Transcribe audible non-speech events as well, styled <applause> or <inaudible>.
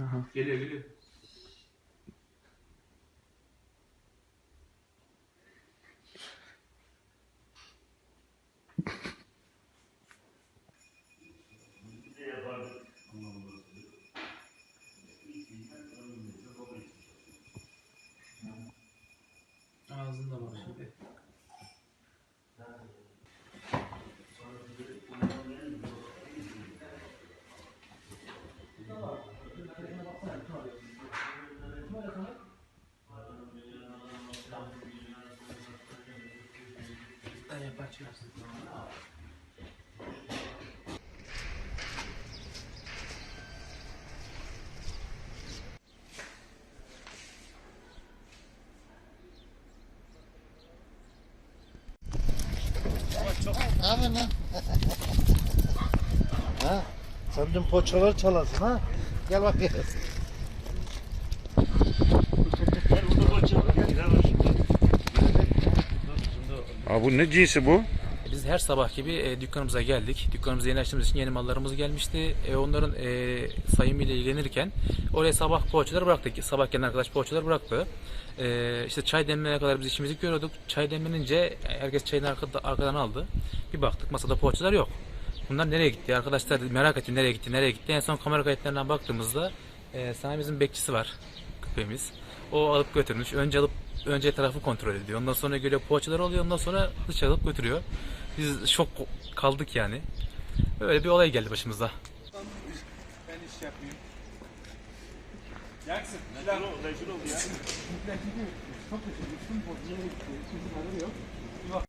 Aha. Geliyor geliyor. Ağzında var şimdi. Evet, açıyorsun. Abi lan. <laughs> ha? Sen dün poçalar çalasın ha? Gel bak. Abi bu ne cinsi bu? Biz her sabah gibi e, dükkanımıza geldik. Dükkanımızı yeni açtığımız için yeni mallarımız gelmişti. E, onların e, sayımıyla ilgilenirken oraya sabah poğaçaları bıraktık. Sabah gelen arkadaş poğaçaları bıraktı. E, işte çay demlenene kadar biz işimizi görüyorduk. Çay demlenince herkes çayını arkada, arkadan aldı. Bir baktık masada poğaçalar yok. Bunlar nereye gitti? Arkadaşlar merak etti nereye gitti, nereye gitti. En son kamera kayıtlarından baktığımızda e, sanayimizin bekçisi var köpeğimiz. O alıp götürmüş. Önce alıp önce tarafı kontrol ediyor. Ondan sonra geliyor poğaçalar oluyor. Ondan sonra dışarı alıp götürüyor. Biz şok kaldık yani. Böyle bir olay geldi başımıza. Ben iş yapayım. Yaksın. Rezil oldu, rezil oldu ya. <laughs> Çok kötü. Üstüm bozuldu. Şimdi haberi yok.